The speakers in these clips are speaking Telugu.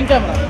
Main camera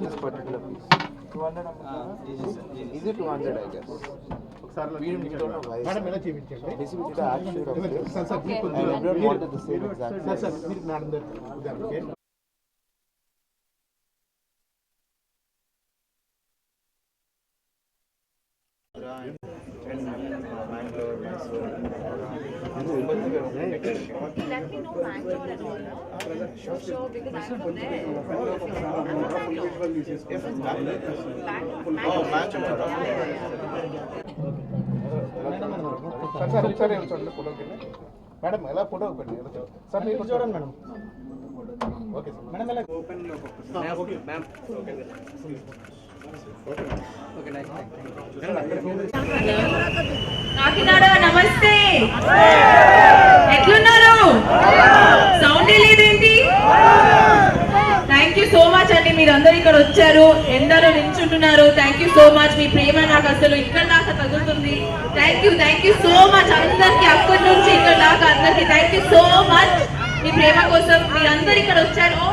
this particular piece. 200 Is it 200 I guess? We, we don't know why. Madam ఎలా చూపించండి Let me know Bangalore and all. no? So because I'm from there. I'm from Bangalore. Bangalore. Yeah, yeah, yeah. Sir sir ఒకసారి ఏమో చూడండి ఫోటో కింద మేడం ఎలా ఫోటో ఒకటి సార్ మీరు చూడండి మేడం ఓకే సార్ మేడం ఎలా Kakinada నమస్తే. ఎట్లున్నారు? సౌండ్ లేదేంటి? థ్యాంక్ యూ సో మచ్ అండి. మీరందరూ ఇక్కడ వచ్చారు. ఎందరో నిల్చుంటున్నారు. థ్యాంక్ యూ సో మచ్ మీ ప్రేమ నాకు అసలు ఇక్కడ దాకా తగులుతుంది. Thank you thank you so much అందరికి అక్కడి నుంచి ఇక్కడ దాకా అందరికి థ్యాంక్ యూ సో మచ్ మీ ప్రేమ కోసం మీరందరూ ఇక్కడ వచ్చారు.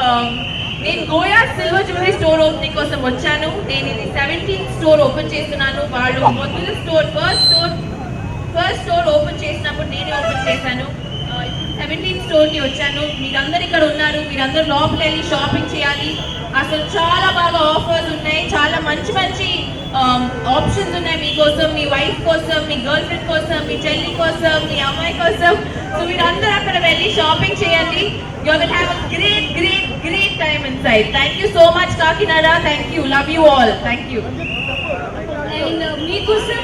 Um, నేను Goya silver jewellery store opening కోసం వచ్చాను. నేను ఇది సెవెంటీన్ స్టోర్ ఓపెన్ చేస్తున్నాను. వాళ్ళు మొదటి store first store first store open చేసినప్పుడు నేనే ఓపెన్ చేశాను. సెవెంటీన్ స్టోర్కి వచ్చాను మీరందరు ఇక్కడ ఉన్నారు మీరందరూ లోపలికి వెళ్ళి షాపింగ్ చేయాలి అసలు చాలా బాగా ఆఫర్స్ ఉన్నాయి చాలా మంచి మంచి ఆప్షన్స్ ఉన్నాయి మీకోసం మీ వైఫ్ కోసం మీ గర్ల్ ఫ్రెండ్ కోసం మీ చెల్లి కోసం మీ అమ్మాయి కోసం సో మీరందరూ అక్కడ వెళ్ళి షాపింగ్ చేయండి you will have a great great great time inside thank you so much Kakinada thank you love you all thank you and మీకోసం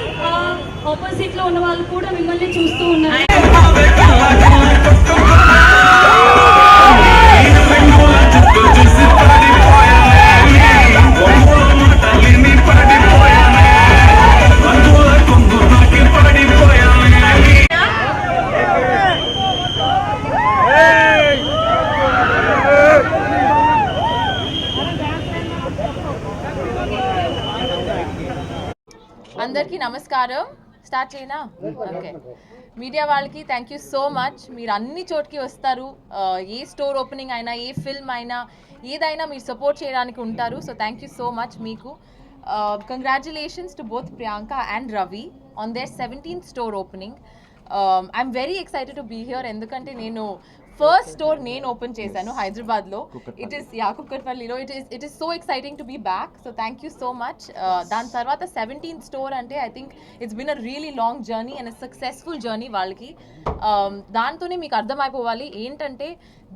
ఆపోజిట్లో ఉన్న వాళ్ళు కూడా మిమ్మల్ని చూస్తూ ఉన్నారు నమస్కారం స్టార్ట్ చేయనా? ఓకే మీడియా వాళ్ళకి థ్యాంక్ యూ సో మచ్ మీరు అన్ని చోట్కి వస్తారు. ఏ స్టోర్ ఓపెనింగ్ అయినా ఏ ఫిల్మ్ అయినా ఏదైనా మీరు సపోర్ట్ చేయడానికి ఉంటారు. So thank you so much మీకు. Congratulations to both Priyanka and Ravi on their seventeenth store opening I'm very excited to be here ఎందుకంటే నేను ఫస్ట్ స్టోర్ నేను ఓపెన్ చేశాను హైదరాబాద్లో. It is yeah కుక్కట్పల్లిలో. It is it is so exciting to be back so thank you so much దాని తర్వాత సెవెంటీన్త్ స్టోర్ అంటే I think it's been a really long journey and successful journey వాళ్ళకి. Um, దాంతోనే మీకు అర్థమైపోవాలి. ఏంటంటే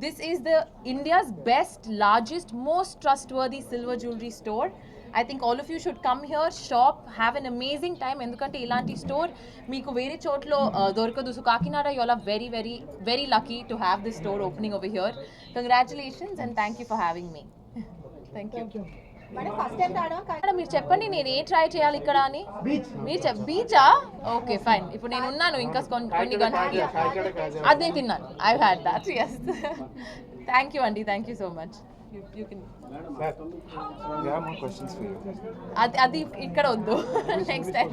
this is the India's best largest most trustworthy silver jewellery store I think all of you should come here shop have an amazing time ఎందుకంటే ఇలాంటి స్టోర్ మీకు వేరే చోట్ల uh, దొరకదు. So Kakinada you are very very very lucky to have this store opening over here congratulations and thank you for having me thank you మీరు చెప్పండి నేను ఏ ట్రై చేయాలి ఇక్కడ అని? మీరు బీచా ఓకే ఫైన్ ఇప్పుడు నేను ఉన్నాను ఇంకా కొన్ని కొన్ని గంటలకి అది నేను తిన్నాను. I had that yes thank you అండి thank you so much You, you can. We have more questions for you. అది అది ఇక్కడ వద్దు. నెక్స్ట్ టైం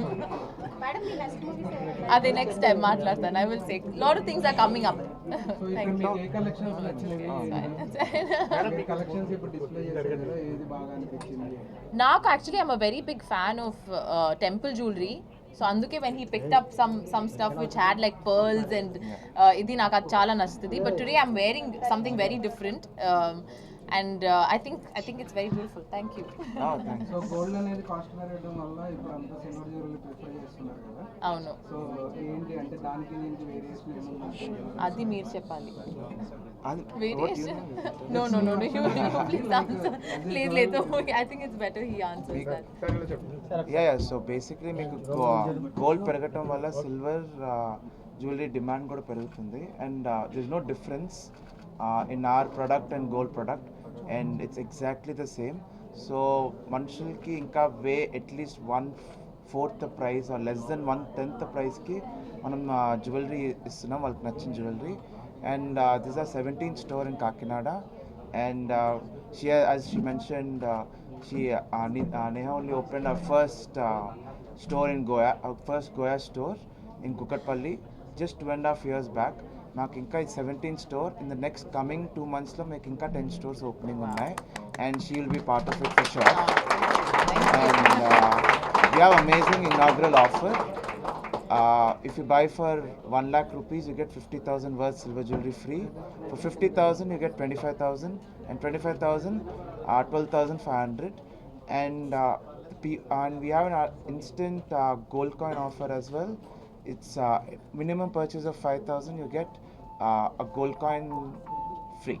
అది నెక్స్ట్ టైం మాట్లాడతాను. I will say lot of things are coming up నాకు actually I'm a very big fan of temple jewellery so అందుకే when he picked up some some stuff which had like pearls and ఇది నాకు అది చాలా నచ్చుతుంది. But today I'm wearing something very different and I think I think it's very beautiful thank you Oh, thanks. So gold అనేది కాస్ట్ పెరగడం వల్ల ఇప్పుడు అంతా సిల్వర్ జ్యువెలరీ ప్రిఫర్ చేస్తున్నారు కదా? అవును. సో ఏంటి అంటే దానికి దీనికి వేరియేషన్ ఏముంది అది మీరు చెప్పాలి. Variation? No no no no you please answer లేదు I think it's better he answers that yeah yeah so basically మీకు గోల్డ్ పెరగటం వల్ల సిల్వర్ జ్యువెలరీ డిమాండ్ కూడా పెరుగుతుంది. And this no difference in our product and gold product and it's exactly the same so మనుషులకి ఇంకా way at least one fourth price less than one tenth ప్రైస్కి మనం జ్యువెలరీ ఇస్తున్నాం వాళ్ళకి నచ్చిన jewellery and this are seventeen store in Kakinada and uh, she as she mentioned uh, she uh, Ne- uh, Neha only opened her first uh, store in Goa her first Goa store in Kukatpalli just two and a half years back నాకు ఇంకా seventeen store in the next coming two మంత్స్లో మీకు ఇంకా టెన్ స్టోర్స్ ఓపెనింగ్ ఉన్నాయి and she will be part of it for sure and uh, we have amazing inaugural offer. Uh, if you buy for 1 lakh rupees, you get 50,000 worth silver jewelry free. For 50,000, you get 25,000, and 25,000, uh, 12,500. And uh, pe- and we have an uh, instant uh, gold coin offer as well. It's uh, minimum purchase of 5,000, you get uh, a gold coin free.